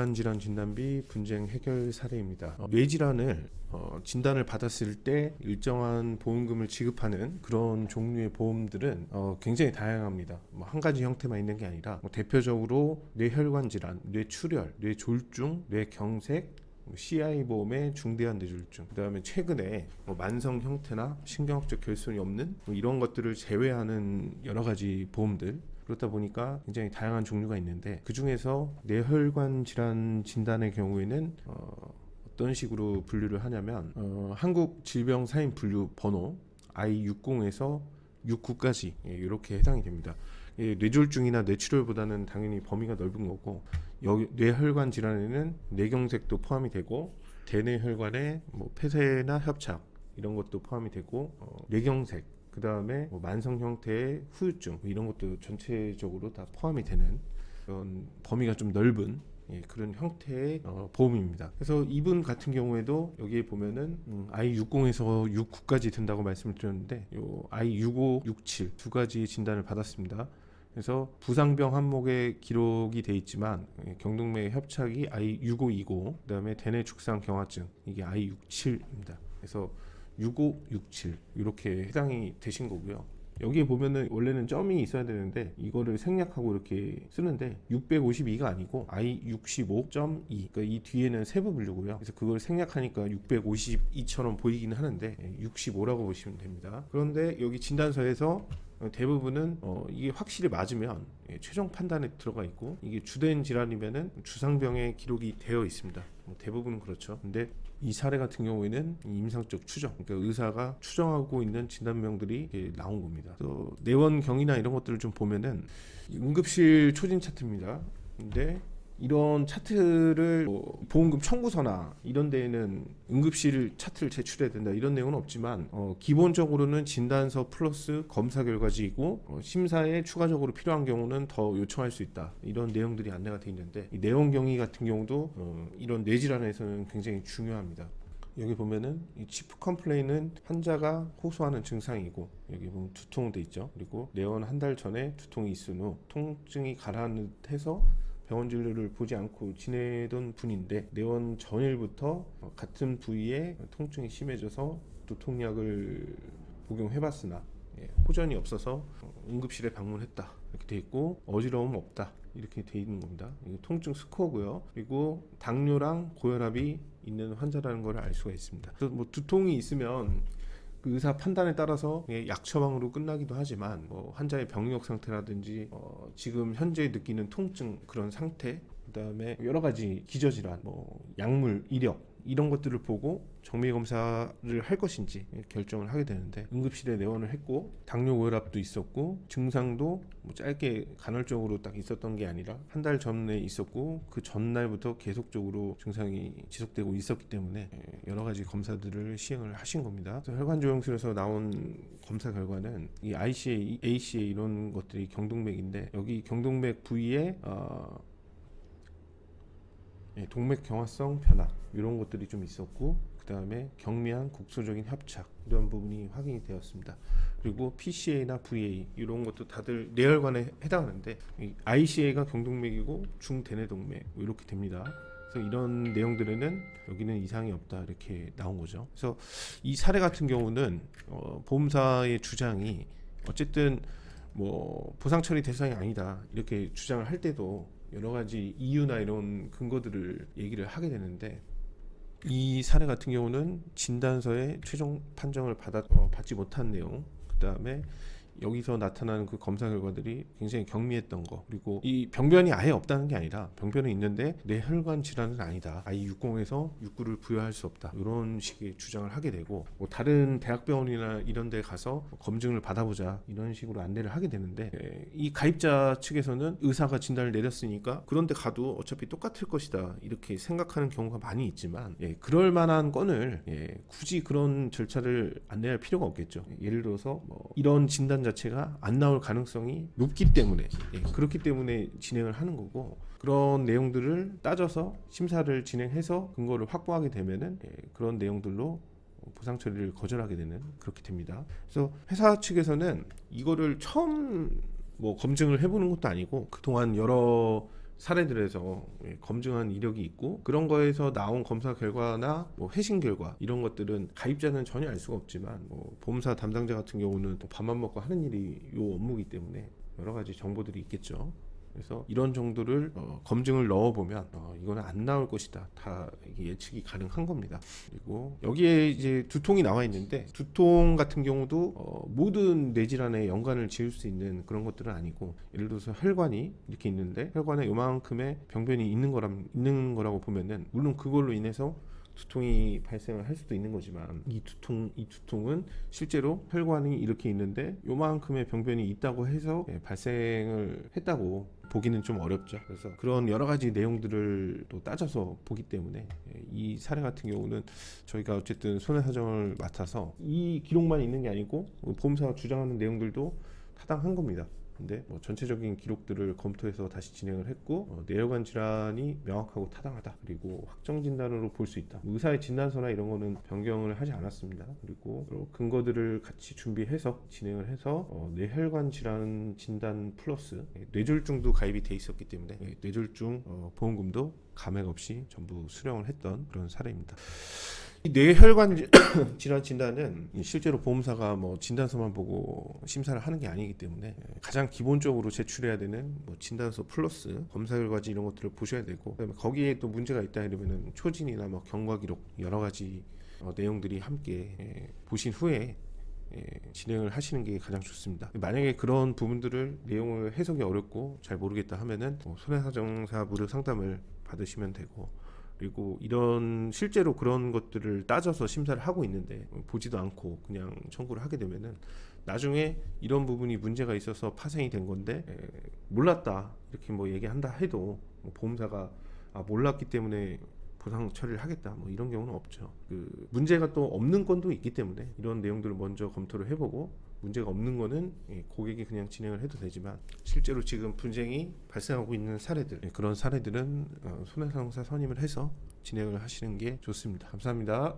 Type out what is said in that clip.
뇌혈관 질환 진단비 분쟁 해결 사례입니다. 어, 뇌질환을 어, 진단을 받았을 때 일정한 보험금을 지급하는 그런 종류의 보험들은 어, 굉장히 다양합니다. 뭐 한 가지 형태만 있는 게 아니라 뭐 대표적으로 뇌혈관 질환, 뇌출혈, 뇌졸중, 뇌경색, 뭐 CI 보험의 중대한 뇌졸중, 그다음에 최근에 뭐 만성 형태나 신경학적 결손이 없는 뭐 이런 것들을 제외하는 여러 가지 보험들 그렇다 보니까 굉장히 다양한 종류가 있는데 그 중에서 뇌혈관 질환 진단의 경우에는 어, 어떤 식으로 분류를 하냐면 어, 한국 질병 사인 분류 번호 I60에서 69까지 예, 이렇게 해당이 됩니다. 예, 뇌졸중이나 뇌출혈보다는 당연히 범위가 넓은 거고 여기 뇌혈관 질환에는 뇌경색도 포함이 되고 대뇌혈관의 뭐 폐쇄나 협착 이런 것도 포함이 되고 어, 뇌경색 그 다음에 뭐 만성 형태의 후유증 뭐 이런 것도 전체적으로 다 포함이 되는 그런 범위가 좀 넓은 예, 그런 형태의 어, 보험입니다. 그래서 이분 같은 경우에도 여기에 보면은 음, I60에서 69까지 된다고 말씀을 드렸는데 요 I65, 67 두 가지 진단을 받았습니다. 그래서 부상병 항목에 기록이 돼 있지만 예, 경동맥 협착이 I6520 그다음에 대뇌 축상 경화증 이게 I67입니다. 그래서 65, 67 이렇게 해당이 되신 거고요. 여기에 보면은 원래는 점이 있어야 되는데 이거를 생략하고 이렇게 쓰는데 652가 아니고 i65.2 그러니까 이 뒤에는 세부 분류고요. 그래서 그걸 생략하니까 652처럼 보이기는 하는데 65라고 보시면 됩니다. 그런데 여기 진단서에서 대부분은 어, 이게 확실히 맞으면 예, 최종 판단에 들어가 있고 이게 주된 질환이면은 주상병의 기록이 되어 있습니다. 뭐 대부분은 그렇죠. 근데 이 사례 같은 경우에는 이 임상적 추정, 그러니까 의사가 추정하고 있는 진단명들이 나온 겁니다. 또 내원경이나 이런 것들을 좀 보면은 이 응급실 초진 차트입니다. 근데 이런 차트를 뭐 보험금 청구서나 이런 데에는 응급실 차트를 제출해야 된다 이런 내용은 없지만 어, 기본적으로는 진단서 플러스 검사 결과지이고 어, 심사에 추가적으로 필요한 경우는 더 요청할 수 있다 이런 내용들이 안내가 돼 있는데 이 내원 경위 같은 경우도 어, 이런 뇌질환에서는 굉장히 중요합니다. 여기 보면은 이 치프 컴플레인은 환자가 호소하는 증상이고 여기 보면 두통 돼 있죠. 그리고 내원 한 달 전에 두통이 있은 후 통증이 가라앉 해서 병원 진료를 보지 않고 지내던 분인데 내원 전일부터 어, 같은 부위에 통증이 심해져서 두통약을 복용해봤으나 예, 호전이 없어서 어, 응급실에 방문했다 이렇게 돼 있고 어지러움 없다 이렇게 돼 있는 겁니다. 통증 스코어고요. 그리고 당뇨랑 고혈압이 있는 환자라는 걸 알 수가 있습니다. 그래서 뭐 두통이 있으면 그 의사 판단에 따라서 예, 약 처방으로 끝나기도 하지만 뭐 환자의 병력 상태라든지 어, 지금 현재 느끼는 통증 그런 상태 그다음에 여러 가지 기저질환 뭐 약물 이력 이런 것들을 보고 정밀 검사를 할 것인지 결정을 하게 되는데 응급실에 내원을 했고 당뇨 고혈압도 있었고 증상도 뭐 짧게 간헐적으로 딱 있었던 게 아니라 한 달 전에 있었고 그 전날부터 계속적으로 증상이 지속되고 있었기 때문에 예, 여러 가지 검사들을 시행을 하신 겁니다. 그래서 혈관 조영술에서 나온 검사 결과는 이 ICA, ACA 이런 것들이 경동맥인데 여기 경동맥 부위에 어, 예, 동맥 경화성 변화 이런 것들이 좀 있었고 그 다음에 경미한 국소적인 협착 이런 부분이 확인이 되었습니다. 그리고 PCA나 VA 이런 것도 다들 뇌혈관에 해당하는데 이 ICA가 경동맥이고 중대뇌동맥 뭐 이렇게 됩니다. 그래서 이런 내용들에는 여기는 이상이 없다 이렇게 나온 거죠. 그래서 이 사례 같은 경우는 어, 보험사의 주장이 어쨌든 뭐 보상 처리 대상이 아니다 이렇게 주장을 할 때도 여러 가지 이유나 이런 근거들을 얘기를 하게 되는데 이 사례 같은 경우는 진단서에 최종 판정을 받아 어, 받지 못한 내용 그 다음에 여기서 나타나는 그 검사 결과들이 굉장히 경미했던 거. 그리고 이 병변이 아예 없다는 게 아니라 병변은 있는데 뇌혈관 질환은 아니다. I60에서 69를 부여할 수 없다. 이런 식의 주장을 하게 되고 뭐 다른 대학병원이나 이런 데 가서 검증을 받아보자 이런 식으로 안내를 하게 되는데 예, 이 가입자 측에서는 의사가 진단을 내렸으니까 그런 데 가도 어차피 똑같을 것이다 이렇게 생각하는 경우가 많이 있지만 예, 그럴 만한 건을 예, 굳이 그런 절차를 안내할 필요가 없겠죠. 예를 들어서 뭐 이런 진단 자 체가 안 나올 가능성이 높기 때문에 예, 그렇기 때문에 진행을 하는 거고 그런 내용들을 따져서 심사를 진행해서 근거를 확보하게 되면은 예, 그런 내용들로 보상 처리를 거절하게 되는 그렇게 됩니다. 그래서 회사 측에서는 이거를 처음 뭐 검증을 해보는 것도 아니고 그동안 여러 사례들에서 예, 검증한 이력이 있고 그런 거에서 나온 검사 결과나 뭐 회신 결과 이런 것들은 가입자는 전혀 알 수가 없지만 뭐 보험사 담당자 같은 경우는 또 밥만 먹고 하는 일이 요 업무이기 때문에 여러 가지 정보들이 있겠죠. 그래서 이런 정도를 어, 검증을 넣어 보면 어, 이거는 안 나올 것이다. 다 예측이 가능한 겁니다. 그리고 여기에 이제 두통이 나와 있는데 두통 같은 경우도 어, 모든 뇌질환에 연관을 지을 수 있는 그런 것들은 아니고 예를 들어서 혈관이 이렇게 있는데 혈관에 요만큼의 병변이 있는 거람 있는 거라고 보면은 물론 그걸로 인해서 두통이 발생을 할 수도 있는 거지만 이 두통 이 두통은 실제로 혈관이 이렇게 있는데 요만큼의 병변이 있다고 해서 예, 발생을 했다고 보기는 좀 어렵죠. 그래서 그런 여러 가지 내용들을 또 따져서 보기 때문에 예, 이 사례 같은 경우는 저희가 어쨌든 손해 사정을 맡아서 이 기록만 있는 게 아니고 보험사가 주장하는 내용들도 타당한 겁니다. 근데 뭐 전체적인 기록들을 검토해서 다시 진행을 했고 어, 뇌혈관 질환이 명확하고 타당하다. 그리고 확정 진단으로 볼 수 있다. 뭐 의사의 진단서나 이런 거는 변경을 하지 않았습니다. 그리고 여러 근거들을 같이 준비해서 진행을 해서 어, 뇌혈관 질환 진단 플러스 예, 뇌졸중도 가입이 돼 있었기 때문에 예, 뇌졸중 어, 보험금도 감액 없이 전부 수령을 했던 그런 사례입니다. 이 뇌혈관 지- 질환 진단은 실제로 보험사가 뭐 진단서만 보고 심사를 하는 게 아니기 때문에 가장 기본적으로 제출해야 되는 뭐 진단서 플러스 검사 결과지 이런 것들을 보셔야 되고 그다음에 거기에 또 문제가 있다 이러면은 초진이나 뭐 경과 기록 여러 가지 어, 내용들이 함께 예, 보신 후에 예, 진행을 하시는 게 가장 좋습니다. 만약에 그런 부분들을 내용을 해석이 어렵고 잘 모르겠다 하면은 뭐 손해사정사 무료 상담을 받으시면 되고 그리고 이런 실제로 그런 것들을 따져서 심사를 하고 있는데 보지도 않고 그냥 청구를 하게 되면은 나중에 이런 부분이 문제가 있어서 파생이 된 건데 에, 몰랐다 이렇게 뭐 얘기한다 해도 뭐 보험사가 아 몰랐기 때문에 보상 처리를 하겠다 뭐 이런 경우는 없죠. 그 문제가 또 없는 건도 있기 때문에 이런 내용들을 먼저 검토를 해보고 문제가 없는 거는 예, 고객이 그냥 진행을 해도 되지만 실제로 지금 분쟁이 발생하고 있는 사례들 예, 그런 사례들은 어, 손해상사 선임을 해서 진행을 하시는 게 좋습니다. 감사합니다.